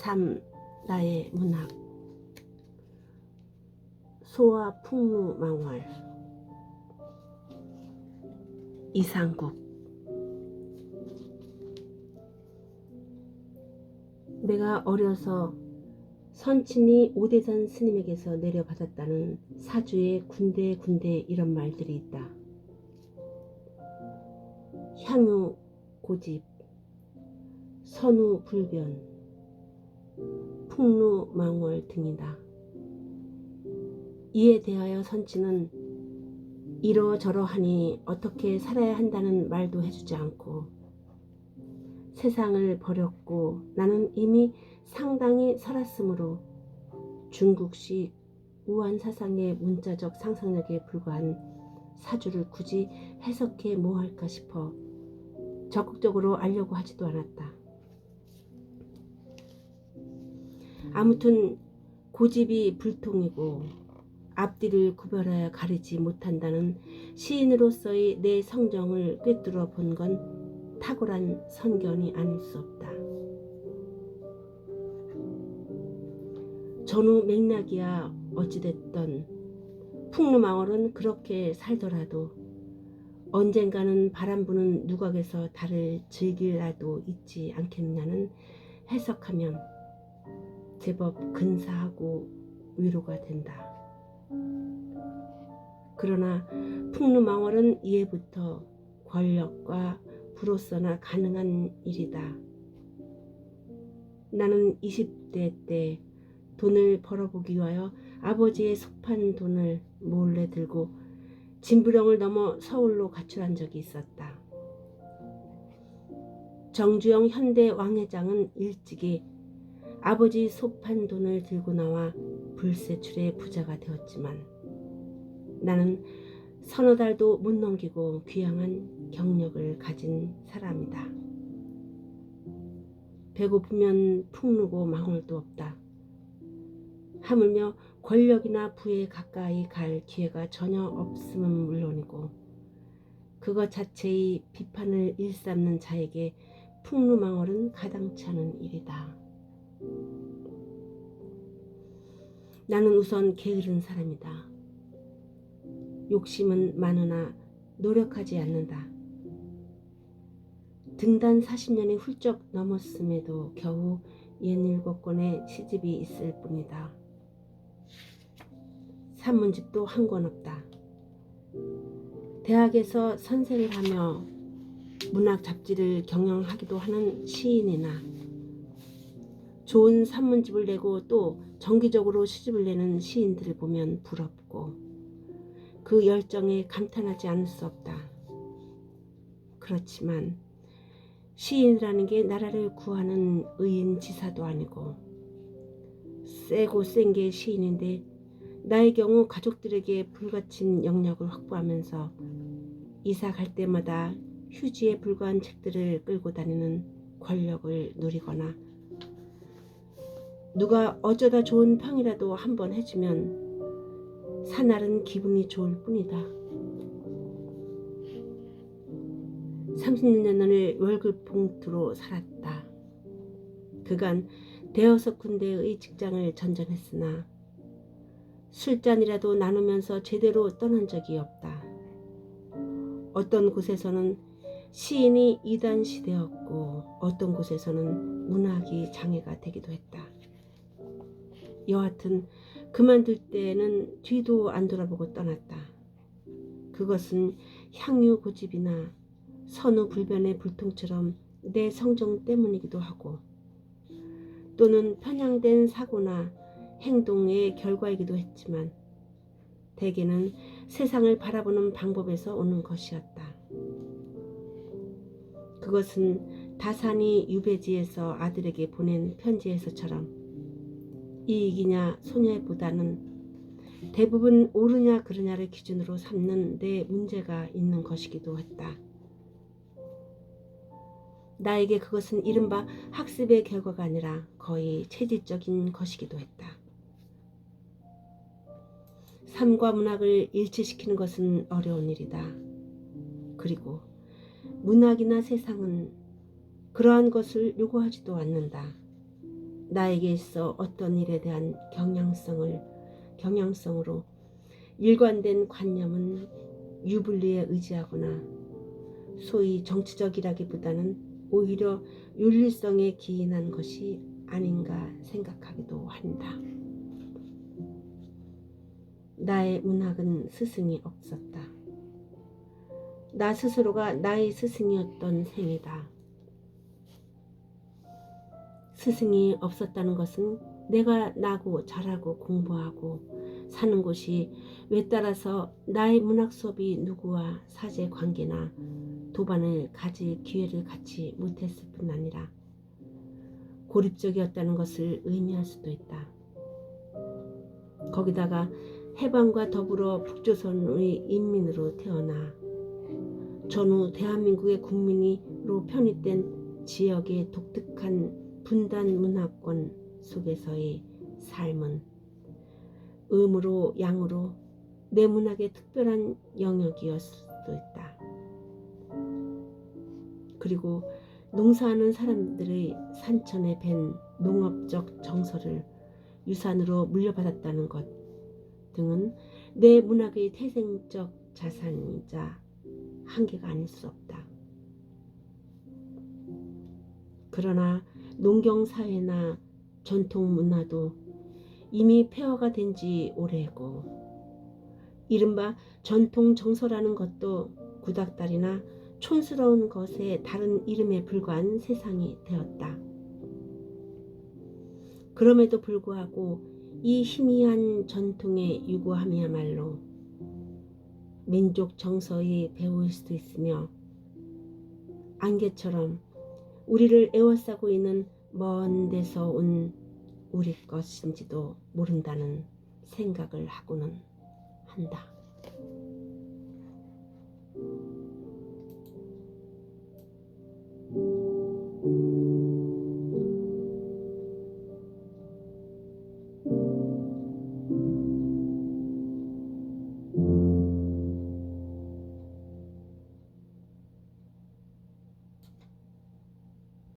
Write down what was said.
삶, 나의 문학. 소와 풍루 망월. 이상국. 내가 어려서 선친이 오대산 스님에게서 내려받았다는 사주의 군데 군데 이런 말들이 있다. 향유 고집, 선우 불변, 풍루 망월 등이다. 이에 대하여 선치는 이러저러하니 어떻게 살아야 한다는 말도 해주지 않고 세상을 버렸고 나는 이미 상당히 살았으므로 중국식 우한 사상의 문자적 상상력에 불과한 사주를 굳이 해석해 뭐 할까 싶어 적극적으로 알려고 하지도 않았다. 아무튼 고집이 불통이고 앞뒤를 구별하여 가리지 못한다는 시인으로서의 내 성정을 꿰뚫어 본 건 탁월한 선견이 아닐 수 없다. 전후 맥락이야 어찌됐던 풍루망월은 그렇게 살더라도 언젠가는 바람 부는 누각에서 달을 즐길라도 있지 않겠느냐는 해석하면 제법 근사하고 위로가 된다. 그러나 풍루망월은 이해부터 권력과 부로서나 가능한 일이다. 나는 20대 때 돈을 벌어보기 위하여 아버지의 속판 돈을 몰래 들고 진부령을 넘어 서울로 가출한 적이 있었다. 정주영 현대 왕회장은 일찍이 아버지 소판 돈을 들고 나와 불세출의 부자가 되었지만 나는 서너 달도 못 넘기고 귀향한 경력을 가진 사람이다. 배고프면 풍르고 망울도 없다. 하물며 권력이나 부에 가까이 갈 기회가 전혀 없음은 물론이고 그것 자체의 비판을 일삼는 자에게 풍루망월은 가당치 않은 일이다. 나는 우선 게으른 사람이다. 욕심은 많으나 노력하지 않는다. 등단 40년이 훌쩍 넘었음에도 겨우 67권의 시집이 있을 뿐이다. 산문집도 한 권 없다. 대학에서 선생을 하며 문학 잡지를 경영하기도 하는 시인이나 좋은 산문집을 내고 또 정기적으로 시집을 내는 시인들을 보면 부럽고 그 열정에 감탄하지 않을 수 없다. 그렇지만 시인이라는 게 나라를 구하는 의인 지사도 아니고 세고 센 게 시인인데 나의 경우 가족들에게 불가침 영역을 확보하면서 이사 갈 때마다 휴지에 불과한 책들을 끌고 다니는 권력을 누리거나 누가 어쩌다 좋은 평이라도 한번 해주면 사날은 기분이 좋을 뿐이다. 30년을 월급 봉투로 살았다. 그간 대여섯 군데의 직장을 전전했으나 술잔이라도 나누면서 제대로 떠난 적이 없다. 어떤 곳에서는 시인이 이단시 되었고 어떤 곳에서는 문학이 장애가 되기도 했다. 여하튼 그만둘 때는 뒤도 안 돌아보고 떠났다. 그것은 향유 고집이나 선우 불변의 불통처럼 내 성정 때문이기도 하고 또는 편향된 사고나 행동의 결과이기도 했지만 대개는 세상을 바라보는 방법에서 오는 것이었다. 그것은 다산이 유배지에서 아들에게 보낸 편지에서처럼 이익이냐 손해보다는 대부분 옳으냐 그르냐를 기준으로 삼는 내 문제가 있는 것이기도 했다. 나에게 그것은 이른바 학습의 결과가 아니라 거의 체질적인 것이기도 했다. 삶과 문학을 일치시키는 것은 어려운 일이다. 그리고 문학이나 세상은 그러한 것을 요구하지도 않는다. 나에게 있어 어떤 일에 대한 경향성을 경향성으로 일관된 관념은 유불리에 의지하거나 소위 정치적이라기보다는 오히려 윤리성에 기인한 것이 아닌가 생각하기도 한다. 나의 문학은 스승이 없었다. 나 스스로가 나의 스승이었던 생이다. 스승이 없었다는 것은 내가 나고 자라고 공부하고 사는 곳이 왜 따라서 나의 문학 수업이 누구와 사제 관계나 도반을 가질 기회를 갖지 못했을 뿐 아니라 고립적이었다는 것을 의미할 수도 있다. 거기다가 해방과 더불어 북조선의 인민으로 태어나 전후 대한민국의 국민이로 편입된 지역의 독특한 분단 문화권 속에서의 삶은 음으로 양으로 내 문학의 특별한 영역이었을 수도 있다. 그리고 농사하는 사람들의 산천에 밴 농업적 정서를 유산으로 물려받았다는 것 등은 내 문학의 태생적 자산이자 한계가 아닐 수 없다. 그러나 농경 사회나 전통 문화도 이미 폐허가 된 지 오래고 이른바 전통 정서라는 것도 구닥다리나 촌스러운 것의 다른 이름에 불과한 세상이 되었다. 그럼에도 불구하고 이 희미한 전통의 유구함이야말로 민족 정서의 배우일 수도 있으며 안개처럼 우리를 에워싸고 있는 먼 데서 온 우리 것인지도 모른다는 생각을 하고는 한다.